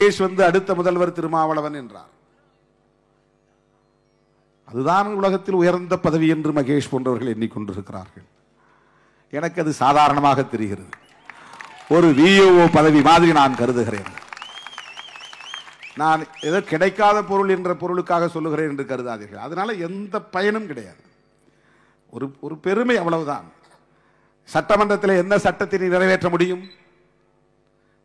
மகேஷ் வந்து அடுத்த முதல்வர் திருமாவளவன் என்றார். அதுதான் உலகத்தில் உயர்ந்த பதவி என்று மகேஷ் போன்றவர்கள் எண்ணிக்கொண்டிருக்கிறார்கள். எனக்கு அது சாதாரணமாக தெரிகிறது. ஒரு விஓ பதவி மாதிரி நான் கருதுகிறேன். நான் ஏதோ கிடைக்காத பொருள் என்ற பொருளுக்காக சொல்லுகிறேன் என்று கருதாதீர்கள். அதனால எந்த பயனும் கிடையாது. ஒரு ஒரு பெருமை அவ்வளவுதான். சட்டமன்றத்தில் என்ன சட்டத்தை நிறைவேற்ற முடியும்?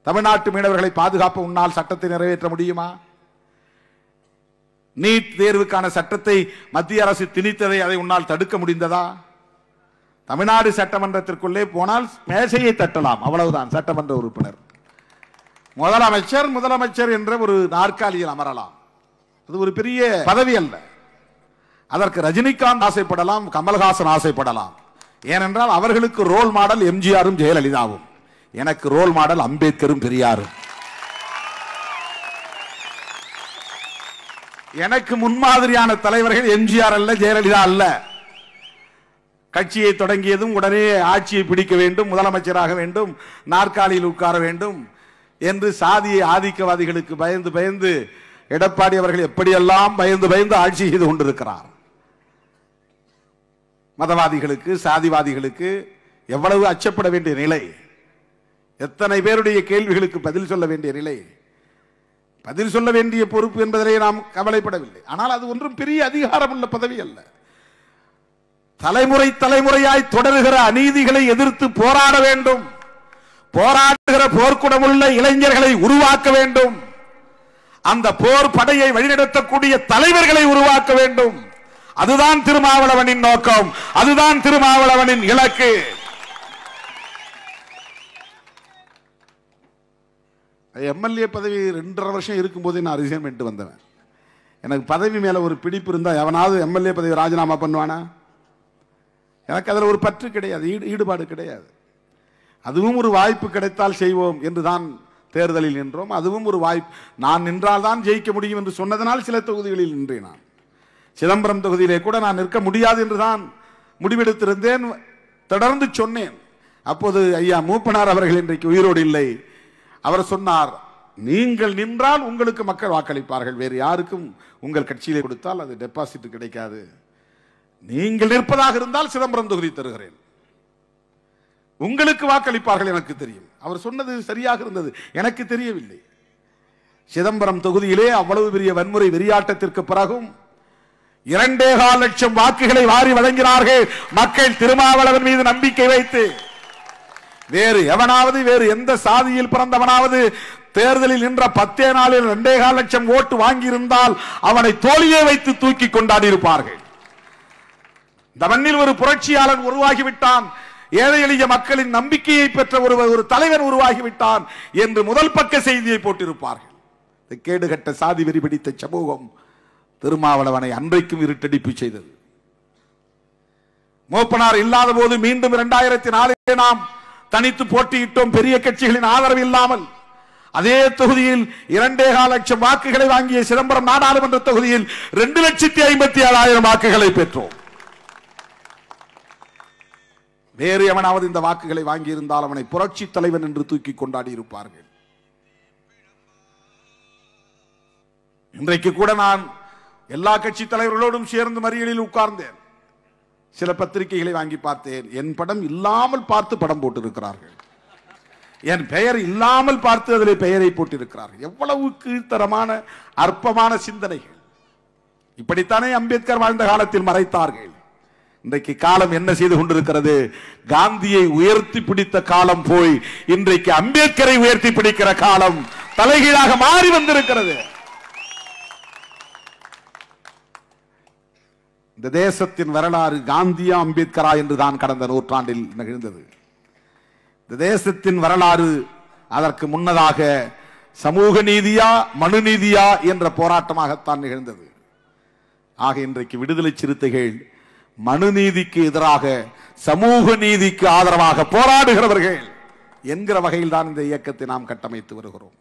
தமிழ்நாட்டு மீனவர்களை பாதுகாப்பு உன்னால் சட்டத்தை நிறைவேற்ற முடியுமா? நீட் தேர்வுக்கான சட்டத்தை மத்திய அரசு திணித்ததை அதை உன்னால் தடுக்க முடிந்ததா? தமிழ்நாடு சட்டமன்றத்திற்குள்ளே போனால் மேசையை தட்டலாம். அவ்வளவுதான் சட்டமன்ற உறுப்பினர். முதலமைச்சர் முதலமைச்சர் என்ற ஒரு நாற்காலியில் அமரலாம். அது ஒரு பெரிய பதவி அல்ல. அதற்கு ரஜினிகாந்த் ஆசைப்படலாம் கமல்ஹாசன் ஆசைப்படலாம். ஏனென்றால் அவர்களுக்கு ரோல் மாடல் எம்ஜிஆரும் ஜெயலலிதாவும். எனக்கு ரோல் மாடல் அம்பேத்கரும் பெரியாரும் எனக்கு முன்மாதிரியான தலைவர்கள் எம்ஜிஆர் அல்ல ஜெயலலிதா அல்ல. கட்சியை தொடங்கியதும் உடனே ஆட்சியை பிடிக்க வேண்டும் முதலமைச்சராக வேண்டும் நாற்காலியில் உட்கார வேண்டும் என்று சாதிய ஆதிக்கவாதிகளுக்கு பயந்து பயந்து எடப்பாடி அவர்கள் எப்படியெல்லாம் பயந்து பயந்து ஆட்சி செய்து கொண்டிருக்கிறார்? மதவாதிகளுக்கு சாதிவாதிகளுக்கு எவ்வளவு அச்சப்பட வேண்டிய நிலை? எத்தனை பேருடைய கேள்விகளுக்கு பதில் சொல்ல வேண்டிய நிலை? பதில் சொல்ல வேண்டிய பொறுப்பு என்பதிலே நாம் கவலைப்படவில்லை. ஆனால் அது ஒன்றும் பெரிய அதிகாரம் உள்ள பதவி அல்ல. தலைமுறை தலைமுறையாய் தொடருகிற அநீதிகளை எதிர்த்து போராட வேண்டும். போராடுகிற போர்க்குடமுள்ள இளைஞர்களை உருவாக்க வேண்டும். அந்த போர் படையை வழிநடத்தக்கூடிய தலைவர்களை உருவாக்க வேண்டும். அதுதான் திருமாவளவனின் நோக்கம். அதுதான் திருமாவளவனின் இலக்கு. எம்எல்ஏ பதவி ரெண்டரை வருஷம் இருக்கும்போதே நான் ரிசைன் பண்ணிட்டு வந்தவன். எனக்கு பதவி மேலே ஒரு பிடிப்பு இருந்தால் எவனாவது எம்எல்ஏ பதவி ராஜினாமா பண்ணுவானா? எனக்கு அதில் ஒரு பற்று கிடையாது ஈடு ஈடுபாடு கிடையாது. அதுவும் ஒரு வாய்ப்பு கிடைத்தால் செய்வோம் என்று தான் தேர்தலில் நின்றோம். அதுவும் ஒரு வாய்ப்பு நான் நின்றால் தான் ஜெயிக்க முடியும் என்று சொன்னதனால் சில தொகுதிகளில் நின்றேன் நான். சிதம்பரம் தொகுதியிலே கூட நான் நிற்க முடியாது என்று தான் முடிவெடுத்திருந்தேன். தொடர்ந்து சொன்னேன். அப்போது ஐயா மூப்பனார் அவர்கள் இன்றைக்கு உயிரோடு இல்லை. அவர் சொன்னார் நீங்கள் நின்றால் உங்களுக்கு மக்கள் வாக்களிப்பார்கள். வேறு யாருக்கும் உங்கள் கட்சியிலே கொடுத்தால் அது டெபாசிட் கிடைக்காது. நீங்கள் நிற்பதாக இருந்தால் சிதம்பரம் தொகுதி தருகிறேன். உங்களுக்கு வாக்களிப்பார்கள் எனக்கு தெரியும். அவர் சொன்னது சரியாக இருந்தது. எனக்கு தெரியவில்லை. சிதம்பரம் தொகுதியிலே அவ்வளவு பெரிய வன்முறை வெறியாட்டத்திற்கு பிறகும் இரண்டே கால் லட்சம் வாக்குகளை வாரி வழங்கினார்கள். மக்கள் திருமாவளவன் மீது நம்பிக்கை வைத்து வேறு எவனாவது வேறு எந்த சாதியில் பிறந்தவனாவது தேர்தலில் நின்ற பத்தே நாளில் ரெண்டே கால் லட்சம் ஓட்டு வாங்கியிருந்தால் அவனை தோழியே வைத்து தூக்கி கொண்டாடி இருப்பார்கள் இந்த மண்ணில் ஒரு புரட்சியாளன் உருவாகிவிட்டான். ஏழை எளிய மக்களின் நம்பிக்கையை பெற்ற ஒரு ஒரு தலைவர் உருவாகிவிட்டான் என்று முதல் பக்க செய்தியை போட்டிருப்பார்கள். கேடுகட்ட சாதி வெறி பிடித்த சமூகம் திருமாவளவனை அன்றைக்கும் இருட்டடிப்பு செய்தது. மூப்பனார் இல்லாத போது மீண்டும் இரண்டாயிரத்தி நாலிலே நாம் தனித்து போட்டியிட்டோம் பெரிய கட்சிகளின் ஆதரவு இல்லாமல். அதே தொகுதியில் இரண்டே கால லட்சம் வாக்குகளை வாங்கிய சிதம்பரம் நாடாளுமன்ற தொகுதியில் இரண்டு லட்சத்தி ஐம்பத்தி ஏழாயிரம் வாக்குகளை பெற்றோம். வேறு எவனாவது இந்த வாக்குகளை வாங்கியிருந்தால் அவனை புரட்சி தலைவன் என்று தூக்கி கொண்டாடி இருப்பார்கள். இன்றைக்கு கூட நான் எல்லா கட்சி தலைவர்களோடும் சேர்ந்து மறியலில் உட்கார்ந்தேன். சில பத்திரிகைகளை வாங்கி பார்த்தேன். என் படம் இல்லாமல் பார்த்து படம் போட்டிருக்கிறார்கள். என் பெயர் இல்லாமல் பார்த்து அதில் பெயரை போட்டிருக்கிறார்கள். எவ்வளவு கீழ்த்தரமான அற்பமான சிந்தனைகள். இப்படித்தானே அம்பேத்கர் வாழ்ந்த காலத்தில் மறைத்தார்கள். இன்றைக்கு காலம் என்ன செய்து கொண்டிருக்கிறது? காந்தியை உயர்த்தி பிடித்த காலம் போய் இன்றைக்கு அம்பேத்கரை உயர்த்தி பிடிக்கிற காலம் தலைகீழாக மாறி வந்திருக்கிறது. இந்த தேசத்தின் வரலாறு காந்தியா அம்பேத்கரா என்று தான் கடந்த நூற்றாண்டில் நிகழ்ந்தது. இந்த தேசத்தின் வரலாறு அதற்கு முன்னதாக சமூக நீதியா மனு நீதியா என்ற போராட்டமாகத்தான் நிகழ்ந்தது. ஆக இன்றைக்கு விடுதலை சிறுத்தைகள் மனு நீதிக்கு எதிராக சமூக நீதிக்கு ஆதரவாக போராடுகிறவர்கள் என்கிற வகையில் தான் இந்த இயக்கத்தை நாம் கட்டமைத்து வருகிறோம்.